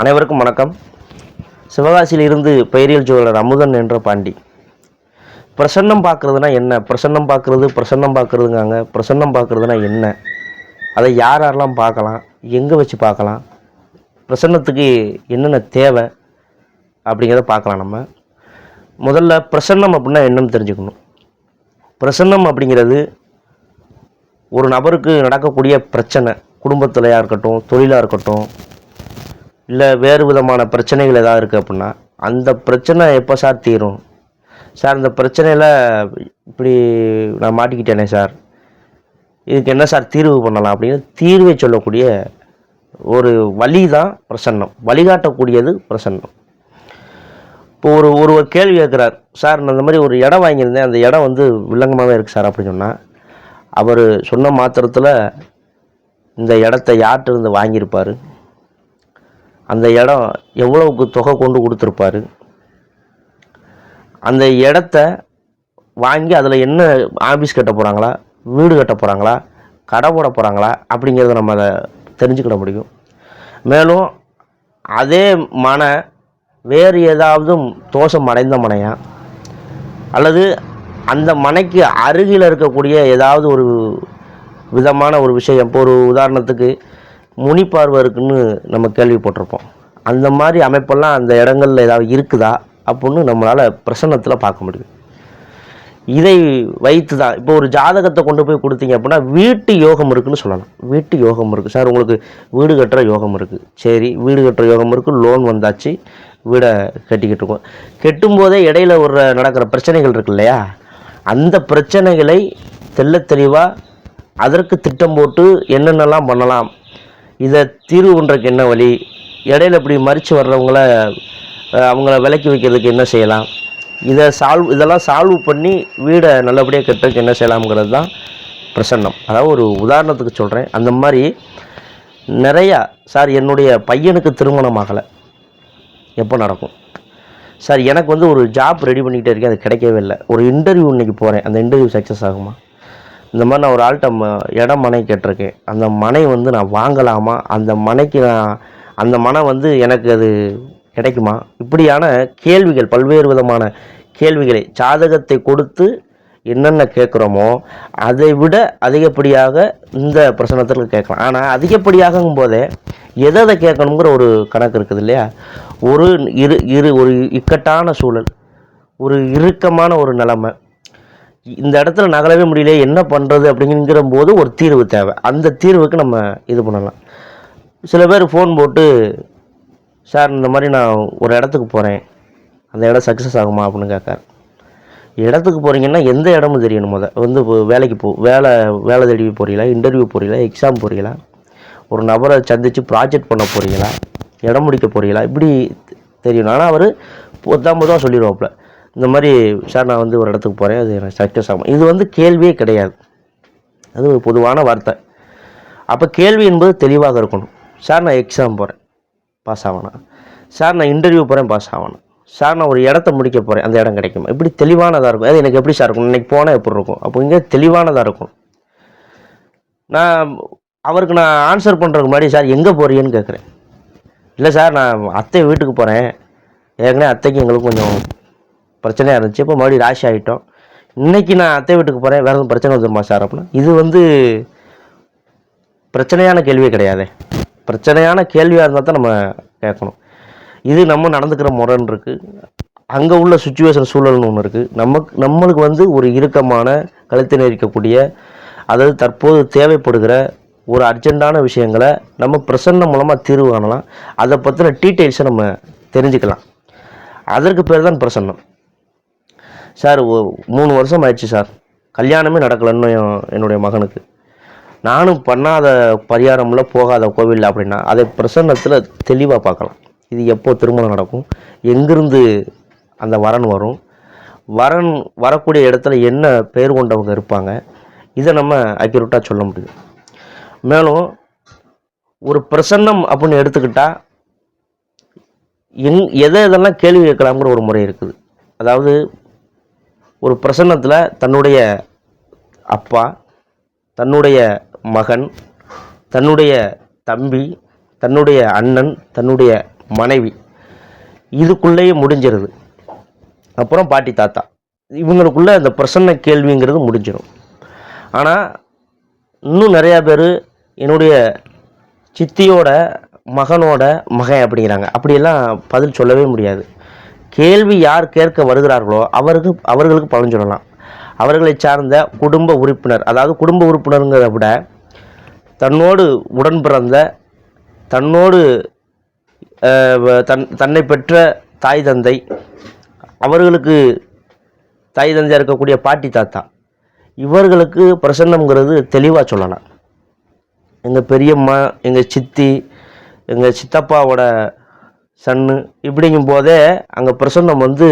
அனைவருக்கும் வணக்கம். சிவகாசியில் இருந்து பெயரியல் ஜுவலர் அமுதன் என்ற பாண்டி. பிரசன்னம் பார்க்குறதுனா என்ன? பிரசன்னம் பார்க்குறது பிரசன்னம் பார்க்குறதுங்காங்க. பிரசன்னம் பார்க்குறதுனா என்ன? அதை யார் யாரெல்லாம் பார்க்கலாம்? எங்கே வச்சு பார்க்கலாம்? பிரசன்னத்துக்கு என்னென்ன தேவை? அப்படிங்கிறத பார்க்கலாம் நம்ம. முதல்ல பிரசன்னம் அப்படின்னா என்னன்னு தெரிஞ்சுக்கணும். பிரசன்னம் அப்படிங்கிறது ஒரு நபருக்கு நடக்கக்கூடிய பிரச்சனை. குடும்பத்திலையாக இருக்கட்டும் தொழிலாக இருக்கட்டும் இல்லை வேறு விதமான பிரச்சனைகள் ஏதாவது இருக்குது அப்படின்னா அந்த பிரச்சனை எப்போ சார் தீரும்? சார் இந்த பிரச்சனையில் இப்படி நான் மாட்டிக்கிட்டேனே சார். இதுக்கு என்ன சார் தீர்வு பண்ணலாம் அப்படின்னு தீர்வை சொல்லக்கூடிய ஒரு வழி தான் பிரசன்னம். வழிகாட்டக்கூடியது பிரசன்னம். இப்போ ஒரு ஒரு ஒரு கேள்வி கேட்குறார் சார் நான் இந்த மாதிரி ஒரு இடம் வாங்கியிருந்தேன். அந்த இடம் வந்து வில்லங்கமாகவே இருக்குது சார் அப்படின்னு சொன்னால் அவர் சொன்ன மாத்திரத்தில் இந்த இடத்த யார்கிட்ட இருந்து வாங்கியிருப்பார்? அந்த இடம் எவ்வளவுக்கு தொகை கொண்டு கொடுத்துருப்பாரு? அந்த இடத்த வாங்கி அதில் என்ன ஆஃபீஸ் கட்ட போகிறாங்களா வீடு கட்ட போகிறாங்களா கடை போட போகிறாங்களா அப்படிங்கிறத நம்ம அதை தெரிஞ்சுக்கிட முடியும். மேலும் அதே மனை வேறு ஏதாவது தோஷம் அடைந்த மனையா? அல்லது அந்த மனைக்கு அருகில் இருக்கக்கூடிய ஏதாவது ஒரு விதமான ஒரு விஷயம் இப்போ ஒரு உதாரணத்துக்கு முனிப்பார்வை இருக்குன்னு நம்ம கேள்விப்பட்டிருப்போம். அந்த மாதிரி அமைப்பெல்லாம் அந்த இடங்கள்ல ஏதாவது இருக்குதா? அப்படின்னு நம்மளால் பிரசன்னத்தில் பார்க்க முடியும் இதை வைத்து தான் இப்போ ஒரு ஜாதகத்தை கொண்டு போய் கொடுத்தீங்க அப்படின்னா வீட்டு யோகம் இருக்குன்னு சொல்லலாம். வீட்டு யோகம் இருக்குது சார் உங்களுக்கு வீடு கட்டுற யோகம் இருக்குது சரி வீடு கட்டுற யோகம் இருக்குது லோன் வந்தாச்சு. வீடை கட்டிக்கிட்டு இருக்கோம். கெட்டும்போதே இடையில ஒரு நடக்கிற பிரச்சனைகள் இருக்கு இல்லையா? அந்த பிரச்சனைகளை தெள்ள தெளிவாக அதற்கு திட்டம் போட்டு என்னென்னலாம் பண்ணலாம்? இதை தீர்வு பண்ணுறதுக்கு என்ன வழி? இடையில இப்படி மறித்து வர்றவங்கள அவங்கள விலக்கி வைக்கிறதுக்கு என்ன செய்யலாம்? இதை சால்வ் இதெல்லாம் சால்வ் பண்ணி வீடை நல்லபடியாக கட்டுறதுக்கு என்ன செய்யலாம்ங்கிறது தான் பிரசன்னம். அதாவது ஒரு உதாரணத்துக்கு சொல்கிறேன் அந்த மாதிரி நிறையா சார் என்னுடைய பையனுக்கு திருமணம் ஆகலை. எப்போ நடக்கும்? சார் எனக்கு வந்து ஒரு ஜாப் ரெடி பண்ணிக்கிட்டே இருக்கேன். அது கிடைக்கவே இல்லை. ஒரு இன்டர்வியூ இன்றைக்கி போகிறேன் அந்த இன்டர்வியூ சக்ஸஸ் ஆகுமா? இந்த மாதிரி நான் ஒரு ஆள்கிட்ட ம- இடம் மனை கேட்டிருக்கேன். அந்த மனை வந்து நான் வாங்கலாமா? அந்த மனைக்கு நான் அந்த மனை வந்து எனக்கு அது கிடைக்குமா? இப்படியான கேள்விகள் பல்வேறு விதமான கேள்விகளை ஜாதகத்தை கொடுத்து என்னென்ன கேட்குறோமோ அதை விட அதிகப்படியாக இந்த பிரசனத்திற்கு கேட்கலாம். ஆனால் அதிகப்படியாகும் போதே எதை எதை கேட்கணுங்கிற ஒரு கணக்கு இருக்குது இல்லையா? ஒரு இரு இரு ஒரு இக்கட்டான சூழல் ஒரு இறுக்கமான ஒரு நிலைமை இந்த இடத்துல நகலவே முடியல என்ன பண்ணுறது அப்படிங்கிற போது ஒரு தீர்வு தேவை. அந்த தீர்வுக்கு நம்ம இது பண்ணலாம். சில பேர் ஃபோன் போட்டு சார் இந்த மாதிரி நான் ஒரு இடத்துக்கு போகிறேன் அந்த இடம் சக்ஸஸ் ஆகுமா? அப்படின்னு கேட்காரு. இடத்துக்கு போகிறீங்கன்னா எந்த இடமும் தெரியணும் முத. வந்து இப்போ வேலைக்கு போ வேலை வேலை தேடி போகிறீங்களா இன்டர்வியூ போகிறீங்களா எக்ஸாம் போகிறீங்களா ஒரு நபரை சந்தித்து ப்ராஜெக்ட் பண்ண போகிறீங்களா இடம் முடிக்க போகிறீங்களா இப்படி தெரியணும். ஆனால் அவர் பொத்தாம் பொதுவாக சொல்லிடுவாப்புல. இந்த மாதிரி சார் நான் வந்து ஒரு இடத்துக்கு போகிறேன் அது எனக்கு சக்ஸஸ் ஆகும். இது வந்து கேள்வியே கிடையாது. அது ஒரு பொதுவான வார்த்தை. அப்போ கேள்வி என்பது தெளிவாக இருக்கணும். சார் நான் எக்ஸாம் போகிறேன் பாஸ் ஆகணும் சார் நான் இன்டர்வியூ போகிறேன் பாஸ் ஆகணும் சார் நான் ஒரு இடத்த முடிக்க போகிறேன் அந்த இடம் கிடைக்குமா? இப்படி தெளிவானதாக இருக்கும். அது எனக்கு எப்படி சார் இருக்கும்? இன்றைக்கி போனால் எப்படி இருக்கும்? அப்போ இங்கே தெளிவானதாக இருக்கும் நான் அவருக்கு நான் ஆன்சர் பண்ணுறதுக்கு முன்னாடி சார் எங்கே போகிறீங்கன்னு கேட்குறேன் இல்லை சார் நான் அத்தை வீட்டுக்கு போகிறேன் ஏற்கனவே அத்தைக்கு எங்களுக்கு கொஞ்சம் பிரச்சனையாக இருந்துச்சு. இப்போ மறுபடியும் ராசி ஆகிட்டோம் இன்னைக்கு நான் அத்தை வீட்டுக்கு போகிறேன் வேறு எதுவும் பிரச்சனை வந்துருமா சார் அப்படின்னா இது வந்து பிரச்சனையான கேள்வியே கிடையாது. பிரச்சனையான கேள்வியாக இருந்தால் தான் நம்ம கேட்கணும். இது நம்ம நடந்துக்கிற முறைன்னு இருக்குது அங்கே உள்ள சுச்சுவேஷன் சூழல்னு ஒன்று இருக்குது நமக்கு நம்மளுக்கு வந்து ஒரு இறுக்கமான கழுத்தை நெரிக்கக்கூடிய அதாவது தற்போது தேவைப்படுகிற ஒரு அர்ஜெண்ட்டான விஷயங்களை நம்ம பிரசன்னம் மூலமாக தீர்வு காணலாம். அதை பற்றின டீட்டெயில்ஸை நம்ம தெரிஞ்சுக்கலாம். அதற்கு பேர் தான் பிரசன்னம். சார் மூணு வருஷம் ஆயிடுச்சு சார். கல்யாணமே நடக்கலைன்னு என்னுடைய மகனுக்கு. நானும் பண்ணாத பரிகாரம்ல போகாத கோவில் அப்படின்னா அதை பிரசன்னத்தில் தெளிவாக பார்க்கலாம். இது எப்போ திருமணம் நடக்கும்? எங்கிருந்து அந்த வரன் வரும்? வரன் வரக்கூடிய இடத்துல என்ன பெயர் கொண்டவங்க இருப்பாங்க? இதை நம்ம அக்யூரேட்டாக சொல்ல முடியும். மேலும் ஒரு பிரசன்னம் அப்படின்னு எடுத்துக்கிட்டால் எங் எதை எதெல்லாம் கேள்வி கேட்கலாம்ங்கிற ஒரு முறை இருக்குது. அதாவது ஒரு பிரசன்னத்தில் தன்னுடைய அப்பா தன்னுடைய மகன் தன்னுடைய தம்பி தன்னுடைய அண்ணன் தன்னுடைய மனைவி. இதுக்குள்ளேயே முடிஞ்சிருது. அப்புறம் பாட்டி தாத்தா. இவங்களுக்குள்ள அந்த பிரசன்ன கேள்விங்கிறது முடிஞ்சிடும் ஆனால் இன்னும் நிறையா பேர் என்னுடைய சித்தியோட மகனோட மகன் அப்படிங்கிறாங்க. அப்படியெல்லாம் பதில் சொல்லவே முடியாது. கேள்வி யார் கேட்க வருகிறார்களோ அவருக்கு அவர்களுக்கு பலன் சொல்லலாம். அவர்களை சார்ந்த குடும்ப உறுப்பினர் அதாவது குடும்ப உறுப்பினருங்கிறத விட தன்னோடு உடன் பிறந்த தன்னோடு தன் தன்னை பெற்ற தாய் தந்தை அவர்களுக்கு தாய் தந்தையாக இருக்கக்கூடிய பாட்டி தாத்தா இவர்களுக்கு பிரசன்னம்ங்கிறது தெளிவாக சொல்லலாம். எங்கள் பெரியம்மா எங்கள் சித்தி எங்கள் சித்தப்பாவோட சன்னு இப்படிங்கும் போதே அங்கே பிரசன்னம் வந்து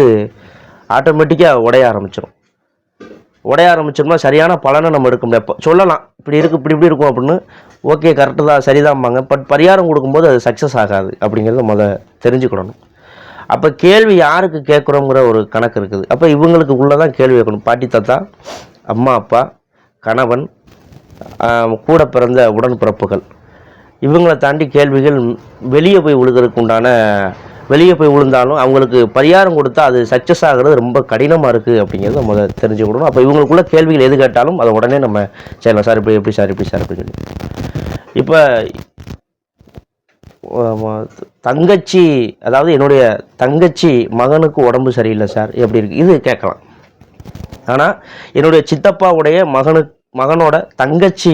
ஆட்டோமேட்டிக்காக உடைய ஆரம்பிச்சிடும் உடைய ஆரம்பிச்சோம்னா சரியான பலனை நம்ம எடுக்க முடியாது. சொல்லலாம். இப்படி இருக்குது இப்படி இப்படி இருக்கும் அப்படின்னு. ஓகே கரெக்டு தான் சரிதான்பாங்க பட் பரிகாரம் கொடுக்கும்போது அது சக்ஸஸ் ஆகாது அப்படிங்கிறத முதல்ல தெரிஞ்சுக்கிடணும் அப்போ கேள்வி யாருக்கு கேட்குறோங்கிற ஒரு கணக்கு இருக்குது. அப்போ இவங்களுக்கு உள்ளே தான் கேள்வி கேட்கணும். பாட்டி தாத்தா அம்மா அப்பா கணவன் கூட பிறந்த உடன்பிறப்புகள். இவங்களை தாண்டி கேள்விகள் வெளியே போய் விழுகிறதுக்கு உண்டான வெளியே போய் விழுந்தாலும் அவங்களுக்கு பரிகாரம் கொடுத்தா அது சக்ஸஸ் ஆகிறது ரொம்ப கடினமாக இருக்குது அப்படிங்கிறத நம்ம தெரிஞ்சுக்கணும். அப்போ இவங்களுக்குள்ள கேள்விகள் எது கேட்டாலும் அதை உடனே நம்ம செய்யலாம் சார் இப்படி எப்படி சார் இப்படி சார் அப்படின்னு சொல்லி. இப்போ தங்கச்சி அதாவது என்னுடைய தங்கச்சி மகனுக்கு உடம்பு சரியில்லை சார். எப்படி இருக்குது இது கேட்கலாம். ஆனால் என்னுடைய சித்தப்பாவுடைய மகனு மகனோட தங்கச்சி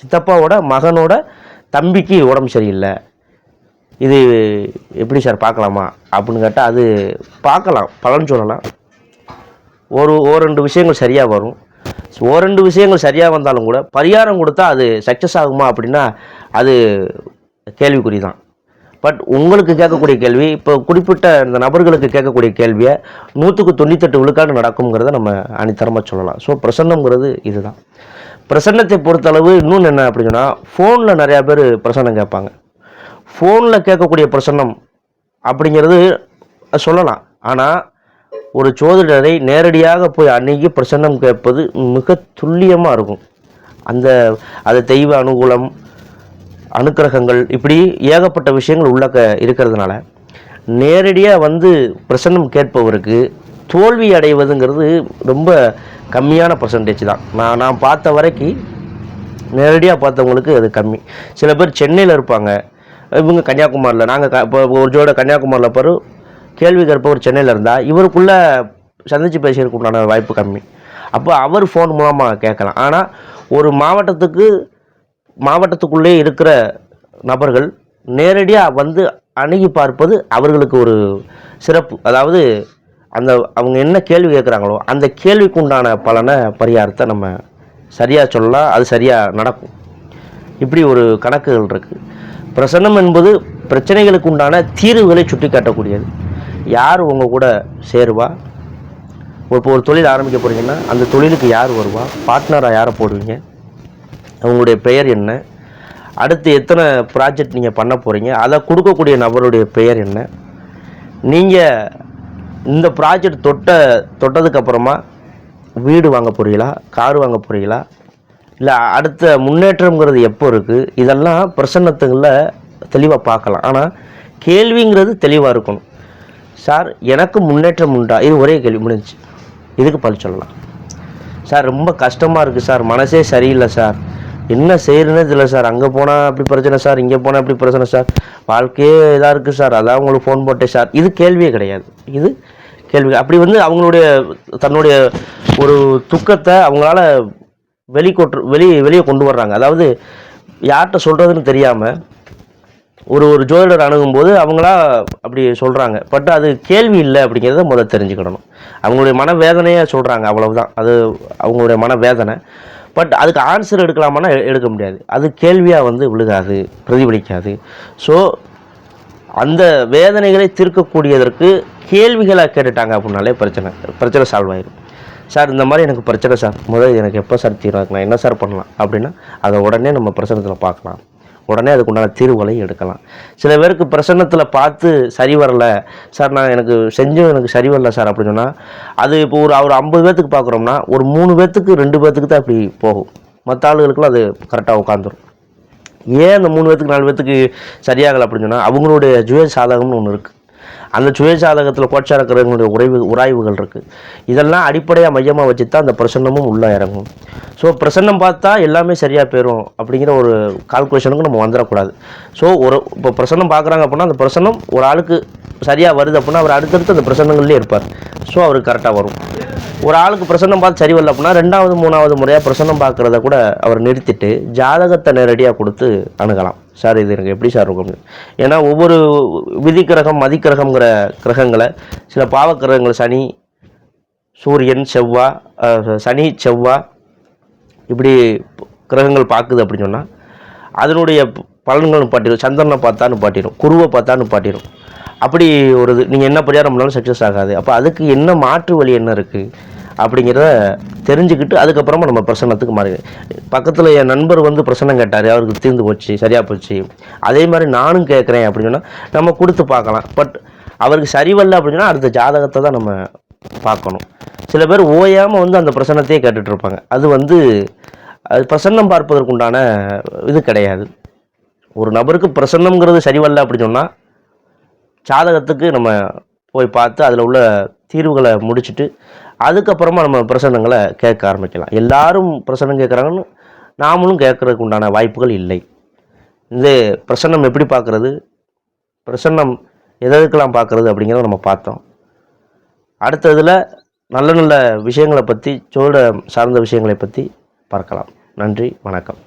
சித்தப்பாவோட மகனோட தம்பிக்கு உடம்பு சரியில்லை. இது எப்படி சார் பார்க்கலாமா? அப்படின்னு கேட்டால் அது பார்க்கலாம். பலன் சொல்லலாம். ஒரு ஓரெண்டு விஷயங்கள் சரியாக வரும். ஓரெண்டு விஷயங்கள் சரியாக வந்தாலும் கூட பரிகாரம் கொடுத்தா அது சக்ஸஸ் ஆகுமா அப்படின்னா அது கேள்விக்குறி தான். பட் உங்களுக்கு கேட்கக்கூடிய கேள்வி இப்போ குறிப்பிட்ட இந்த நபர்களுக்கு கேட்கக்கூடிய கேள்வியை நூற்றுக்கு தொண்ணூத்தெட்டு விழுக்காடு நடக்குங்கிறத நம்ம அணித்தரமாக சொல்லலாம். ஸோ பிரசன்னங்கிறது இதுதான். பிரசன்னத்தை பொறுத்தளவு இன்னொன்று என்ன அப்படின்னா ஃபோனில் நிறையா பேர் பிரசன்னம் கேட்பாங்க. ஃபோனில் கேட்கக்கூடிய பிரசன்னம் அப்படிங்கிறது சொல்லலாம். ஆனால் ஒரு சோதிடரை நேரடியாக போய் அணுகி பிரசன்னம் கேட்பது மிக துல்லியமாக இருக்கும். அந்த அது தெய்வ அனுகூலம் அனுக்கிரகங்கள் இப்படி ஏகப்பட்ட விஷயங்கள் உள்ளக்க இருக்கிறதுனால நேரடியாக வந்து பிரசன்னம் கேட்பவருக்கு தோல்வி அடைவதுங்கிறது ரொம்ப கம்மியான பர்சன்டேஜ் தான். நான் நான் பார்த்த வரைக்கும் நேரடியாக பார்த்தவங்களுக்கு அது கம்மி. சில பேர் சென்னையில் இருப்பாங்க. இவங்க கன்னியாகுமரியில். நாங்கள் க இப்போ ஒரு ஜோட கன்னியாகுமரியில் பிறகு கேள்வி கேட்பவர் சென்னையில் இருந்தால் இவருக்குள்ளே சந்தித்து பேசுறதுக்கு உண்டான வாய்ப்பு கம்மி. அப்போ அவர் ஃபோன் மூலமாக கேட்கலாம். ஆனால் ஒரு மாவட்டத்துக்கு மாவட்டத்துக்குள்ளே இருக்கிற நபர்கள் நேரடியாக வந்து அணுகி பார்ப்பது அவர்களுக்கு ஒரு சிறப்பு. அதாவது அந்த அவங்க என்ன கேள்வி கேட்குறாங்களோ அந்த கேள்விக்கு உண்டான பலனை பரிகாரத்தை நம்ம சரியாக சொல்லலாம் அது சரியாக நடக்கும். இப்படி ஒரு கணக்குகள் இருக்குது பிரசன்னம் என்பது பிரச்சனைகளுக்கு உண்டான தீர்வுகளை சுட்டி காட்டக்கூடியது யார் உங்கள் கூட சேருவா? இப்போ ஒரு தொழில் ஆரம்பிக்க போகிறீங்கன்னா அந்த தொழிலுக்கு யார் வருவா? பார்ட்னராக யாரை போடுவீங்க? அவங்களுடைய பெயர் என்ன? அடுத்து எத்தனை ப்ராஜெக்ட் நீங்கள் பண்ண போகிறீங்க அதை கொடுக்கக்கூடிய நபருடைய பெயர் என்ன? நீங்கள் இந்த ப்ராஜெக்ட் தொட்ட தொட்டதுக்கப்புறமா வீடு வாங்க போகிறீங்களா கார் வாங்க போகிறீங்களா இல்லை அடுத்த முன்னேற்றம்ங்கிறது எப்போ இருக்குது இதெல்லாம் பிரசன்னத்துங்களில் தெளிவாக பார்க்கலாம். ஆனால் கேள்விங்கிறது தெளிவாக இருக்கணும். சார் எனக்கு முன்னேற்றம் உண்டா? இது ஒரே கேள்வி முடிஞ்சுச்சு. இதுக்கு பதில் சொல்லலாம். சார் ரொம்ப கஷ்டமாக இருக்குது சார். மனசே சரியில்லை சார். என்ன செய்யறதுனே தெரியல சார். அங்கே போனால் அப்படி பிரச்சனை சார் இங்கே போனால் அப்படி பிரச்சனை சார். வாழ்க்கையே இதாக இருக்குது சார். அதான் உங்களுக்கு ஃபோன் போட்டேன் சார். இது கேள்வியே கிடையாது. இது கேள்வி. அப்படி வந்து அவங்களுடைய தன்னுடைய ஒரு துக்கத்தை அவங்களால வெளிக்கொட்டு வெளி வெளியே கொண்டு வர்றாங்க. அதாவது யார்கிட்ட சொல்கிறதுன்னு தெரியாமல் ஒரு ஒரு ஜோதிடர் அணுகும்போது அவங்களா அப்படி சொல்கிறாங்க பட் அது கேள்வி இல்லை அப்படிங்கிறத முதல்ல தெரிஞ்சுக்கிடணும் அவங்களுடைய மனவேதனையை சொல்கிறாங்க அவ்வளவுதான். அது அவங்களுடைய மனவேதனை. பட் அதுக்கு ஆன்சர் எடுக்கலாமான்னா எடுக்க முடியாது. அது கேள்வியாக வந்து விழுகாது பிரதிபலிக்காது. ஸோ அந்த வேதனைகளை தீர்க்கக்கூடியதற்கு கேள்விகளாக கேட்டுட்டாங்க அப்படின்னாலே பிரச்சனை பிரச்சனை சால்வ் ஆயிடும் சார் இந்த மாதிரி எனக்கு பிரச்சனை சார் முதல் எனக்கு எப்போ சார் தீர்வு நான் என்ன சார் பண்ணலாம் அப்படின்னா அதை உடனே நம்ம பிரச்சனத்தில் பார்க்கலாம். உடனே அதுக்குண்டான தீர்வுகளை எடுக்கலாம். சில பேருக்கு பிரசன்னத்தில் பார்த்து சரி வரல. சார் நான் எனக்கு செஞ்சும் எனக்கு சரி வரல சார் அப்படின்னு சொன்னால் அது இப்போ ஒரு ஒரு ஐம்பது பேர்த்துக்கு பார்க்குறோம்னா ஒரு மூணு பேர்த்துக்கு ரெண்டு பேர்த்துக்கு தான் இப்படி போகும். மற்ற ஆளுகளுக்குலாம் அது கரெக்டாக உட்காந்துரும் ஏன் அந்த மூணு பேர்த்துக்கு நாலு பேர்த்துக்கு சரியாகலை அப்படின்னு சொன்னால் அவங்களுடைய ஜுய சாதகம்னு ஒன்று இருக்குது அந்த சுயஜாதகத்தில் கோச்சார கிரகங்களுடைய உறைவு உராய்வுகள் இருக்குது இதெல்லாம் அடிப்படையாக மையமாக வச்சு தான் அந்த பிரசன்னமும் உள்ளே இறங்கும். ஸோ பிரசன்னம் பார்த்தா எல்லாமே சரியாக போயிடும் அப்படிங்கிற ஒரு கால்குலேஷனுக்கு நம்ம வந்துடக்கூடாது ஸோ ஒரு இப்போ பிரசன்னம் பார்க்குறாங்க அப்படின்னா அந்த பிரசன்னம் ஒரு ஆளுக்கு சரியாக வருது அப்படின்னா அவர் அடுத்தடுத்து அந்த பிரசன்னங்கள்லேயே இருப்பார். ஸோ அவருக்கு கரெக்டாக வரும். ஒரு ஆளுக்கு பிரசன்னம் பார்த்து சரி வரல அப்படின்னா ரெண்டாவது மூணாவது முறையாக பிரசன்னம் பார்க்குறத கூட அவர் நிறுத்திட்டு ஜாதகத்தை நேரடியாக கொடுத்து அணுகலாம். சார் இது எனக்கு எப்படி சார் இருக்கும்? ஏன்னா ஒவ்வொரு விதி கிரகம் கிரகங்களை சில பாவக்கிரகங்கள் சனி சூரியன் செவ்வா சனி செவ்வா இப்படி கிரகங்கள் பார்க்குது அப்படின்னு சொன்னால் அதனுடைய பலன்கள் பாட்டிடும் சந்திரனை பார்த்தான்னு பாட்டிடும் குருவை பார்த்தான்னு பாட்டிடும் அப்படி ஒரு இது. நீங்கள் என்ன படியாக நம்மளால சக்ஸஸ் ஆகாது. அப்போ அதுக்கு என்ன மாற்று வழி என்ன இருக்குது அப்படிங்கிறத தெரிஞ்சுக்கிட்டு அதுக்கப்புறமா நம்ம பிரசன்னத்துக்கு மாறி பக்கத்தில் என் நண்பர் வந்து பிரசன்னம் கேட்டார் அவருக்கு தீர்ந்து போச்சு சரியாக போச்சு. அதே மாதிரி நானும் கேட்குறேன் அப்படின்னு சொன்னால் நம்ம கொடுத்து பார்க்கலாம். பட் அவருக்கு சரி அப்படின்னா அடுத்த ஜாதகத்தை தான் நம்ம பார்க்கணும். சில பேர் ஓயாமல் வந்து அந்த பிரசன்னத்தையே கேட்டுட்ருப்பாங்க. அது வந்து அது பிரசன்னம் பார்ப்பதற்குண்டான இது கிடையாது. ஒரு நபருக்கு பிரசன்னங்கிறது சரி வரல அப்படின்னு சொன்னால் ஜாதகத்துக்கு நம்ம போய் பார்த்து அதில் உள்ள தீர்வுகளை முடிச்சுட்டு அதுக்கப்புறமா நம்ம பிரசன்னங்களை கேட்க ஆரம்பிக்கலாம். எல்லாரும் பிரசன்னம் கேட்குறாங்கன்னு நாமளும் கேட்கறதுக்கு உண்டான வாய்ப்புகள் இல்லை. இந்த பிரசன்னம் எப்படி பார்க்குறது? பிரசன்னம் எதற்கெல்லாம் பார்க்குறது அப்படிங்கிறத நம்ம பார்த்தோம். அடுத்ததில் நல்ல நல்ல விஷயங்களை பற்றி சோழ சார்ந்த விஷயங்களை பற்றி பார்க்கலாம். நன்றி வணக்கம்.